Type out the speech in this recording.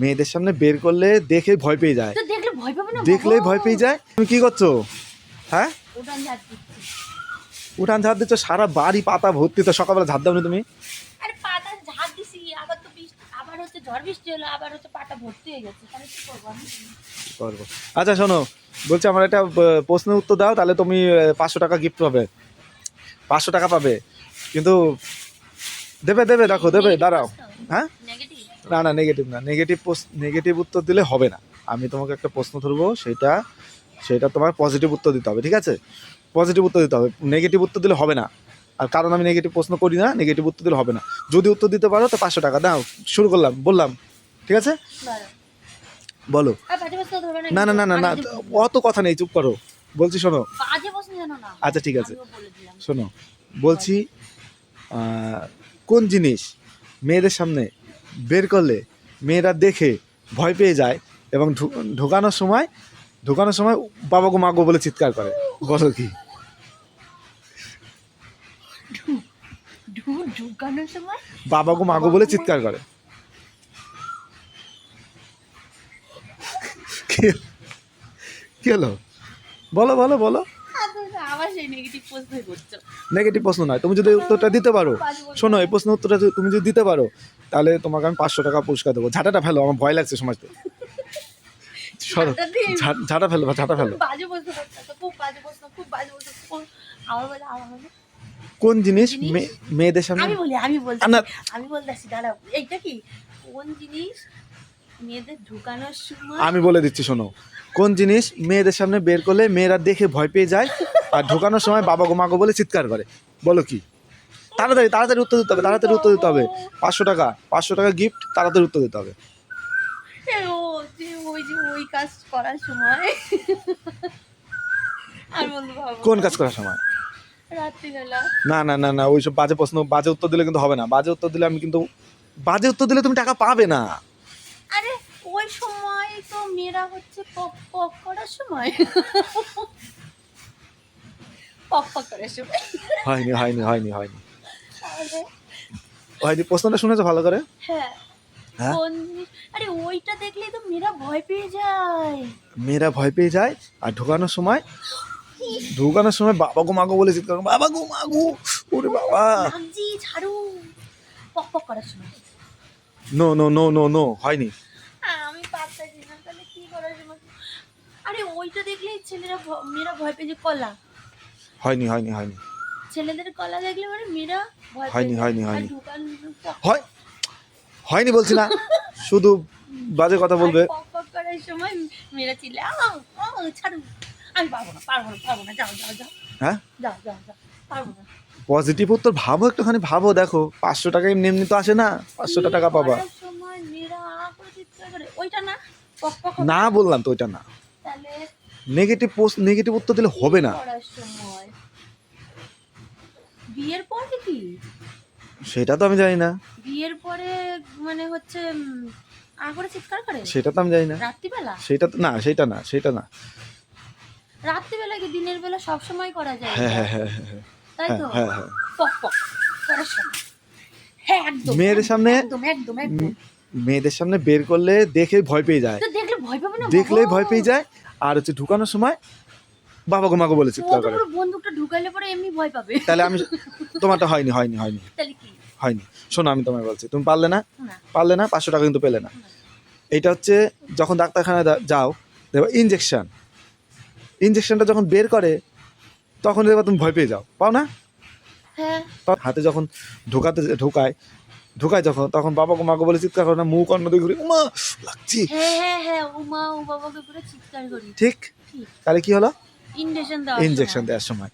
মেয়েদের সামনে বের করলে দেখে ভয় পেয়ে যায়। দেখলে ভয় পাবে না দেখলেই ভয় পেয়ে যায়। তুমি কি করছ? হ্যাঁ? উঠান ঝাড় দিচ্ছি। সারা বাড়ি পাতা ভর্তি তো সকালবেলা ঝাড় দাও না তুমি? আরে পাতা ঝাড় দিছি আবার তো আবার হচ্ছে ঝড় বৃষ্টি হলো আবার হচ্ছে পাতা ভর্তি হয়ে গেছে তাহলে কি করব আমি? করব। আচ্ছা শোনো বলছি আমার একটা প্রশ্নের উত্তর দাও তাহলে তুমি পাঁচশো টাকা গিফট পাবে। পাঁচশো টাকা পাবে কিন্তু দেবে দেবে দেখো দেবে দাঁড়াও। হ্যাঁ? না না নেগেটিভ না। নেগেটিভ নেগেটিভ উত্তর দিলে হবে না। আমি তোমাকে একটা প্রশ্ন ধরবো সেটা সেটা তোমার পজিটিভ উত্তর দিতে হবে ঠিক আছে? পজিটিভ উত্তর দিতে হবে। নেগেটিভ উত্তর দিলে হবে না। আর কারণ আমি নেগেটিভ প্রশ্ন করি না নেগেটিভ উত্তর দিলে হবে না। যদি উত্তর দিতে পারো তো পাঁচশো টাকা দাও। শুরু করলাম বললাম ঠিক আছে? বলো। না না না না না অত কথা নেই চুপ করো। বলছি শোনো। আচ্ছা, ঠিক আছে। শোনো বলছি কোন জিনিস মেয়েদের সামনে বের করলে মেয়েরা দেখে ভয় পেয়ে যায় এবং ঢোকানোর সময় ঢোকানোর সময় বাবা গো মা গো বলে চিৎকার করে। বলো কি? বাবা গো মা গো বলে চিৎকার করে। কি- হলো? বলো বলো বলো। আবার সেই নেগেটিভ প্রশ্ন করছ। নেগেটিভ প্রশ্ন নয় তুমি যদি উত্তরটা দিতে পারো। শোনো এই প্রশ্ন উত্তরটা তুমি যদি দিতে পারো তাহলে তোমাকে আমি পাঁচশো টাকা পুরস্কার দেবো। ঝাঁটাটা ফেলো আমার ভয় লাগছে সমাজতে সরো ঝাঁটা ফেলো ঝাঁটা ফেলো। বাজে প্রশ্ন খুব বাজে প্রশ্ন খুব বাজে প্রশ্ন। আমার বলে আমার কোন জিনিস জিনিস? মেয়েদের সামনে আমি বলি আমি বলছি আমি বলতেছি দাঁড়াও এইটা কি? কোন জিনিস মেয়েদের ঢুকানোর সময় আমি বলে দিচ্ছি শোনো। কোন জিনিস মেয়েদের সামনে বের করলে মেয়েরা দেখে ভয় পেয়ে যায়? আর ঢোকানোর সময় বাবা গো মা গো বলে চিৎকার করে। বলো কি? তাড়াতাড়ি তাড়াতাড়ি উত্তর দিতে হবে তাড়াতাড়ি উত্তর দিতে হবে। পাঁচশো টাকা পাঁচশো টাকা গিফট তাড়াতাড়ি উত্তর দিতে হবে। এ, ও যে ওই কাজ করার সময়। আমি কোন কাজ করার সময়? না না না না ওইসব বাজে প্রশ্ন বাজে উত্তর দিলে কিন্তু হবে না। বাজে উত্তর দিলে আমি কিন্তু বাজে উত্তর দিলে তুমি টাকা পাবে না। আরে ওই সময় তো মেয়েরা হচ্ছে পক পক করার সময়। পক পক করার হয়নি হয়নি হয়নি হয়নি। হয়নি প্রশ্নটা শুনেছো ভালো করে? হ্যাঁ। হ্যাঁ? আরে ওইটা দেখলেই তো মেয়েরা ভয় পেয়ে যায়। মেয়েরা ভয় পেয়ে যায় আর ঢোকানোর সময় ঢোকানোর সময় বাবা গো মাগো বলে চিৎকার করে, বাবা গো মাগো ওরে বাবা। লাগজি ঝাড়ু। পক পক করার সময়। No no no no no হয়নি। হ্যাঁ, আমি পারতাছি না তাহলে কি করার সময় আরে ওইটা দেখলেই ছেলেরা মেয়েরা ভয় পেয়ে যায় কলা। হয়নি হয়নি হয়নি। ছেলেদের কলা দেখলে মানে মেয়েরা হয়নি, হয়নি, হয়নি। হয় হয়নি বলছি না। শুধু বাজে কথা বলবে। আর পক পক করার সময় মেয়েরা চিল্লে আ আ, ছাড়ু আমি পারব না পারব না পারব না। যাও যাও যাও। হ্যাঁ? যাও যাও যাও। পারব না। পজিটিভ উত্তর ভাবো একটুখানি ভাবো দেখো। পাঁচশো টাকা এমনি এমনি তো আসে না। পাঁচশো টাকা পাবা। না বললাম তো ওইটা না। নেগেটিভ পোস্ট নেগেটিভ উত্তর দিলে হবে না করার সময় বিয়ের পরে কি সেটা তো আমি জানি না। বিয়ের পরে মানে হচ্ছে উম, আ করে চিৎকার করে? সেটা তো আমি জানি না। রাত্রিবেলা? সেটা তো না সেটা না সেটা না। রাত্রিবেলা কি দিনের বেলা সব সময় করা যায়? হ্যাঁ হ্যাঁ হ্যাঁ হ্যাঁ তাই তো? হ্যাঁ হ্যাঁ পক পক করার সময়। হ্যাঁ একদম মেয়েদের সামনে- একদম একদম একদম। মেয়েদের সামনে বের করলে দেখে ভয় পেয়ে যায়। তো দেখলে ভয় পাবে না? দেখলেই ভয় পেয়ে যায়। আর হচ্ছে ঢুকানোর সময় বাবা গো মাগো বলে চিৎকার করে বন্দুকটা ঢুকাইলে পরে এমনি ভয় পাবে। তাহলে আমি তোমারটা হয়নি হয়নি হয়নি। তাহলে কি? হয়নি। শোনো আমি তোমায় বলছি। তুমি পারলে না? পারলে না পাঁচশো টাকা কিন্তু পেলে না। এইটা হচ্ছে যখন ডাক্তারখানায় যাও দেখো ইঞ্জেকশন ইঞ্জেকশনটা যখন বের করে তখন দেখবা তুমি ভয় পেয়ে যাও। পাও না? হ্যাঁ। হাতে যখন ঢোকাতে ঢোকায় ঢোকায় যখন তখন বাবা মাগো বলে চিৎকার করে না মুখ অন্য দিকে ঘুরে উমা লাগছি। হ্যাঁ হ্যাঁ ঠিক। তাহলে কি হলো? ইনজেকশন দেওয়ার সময়।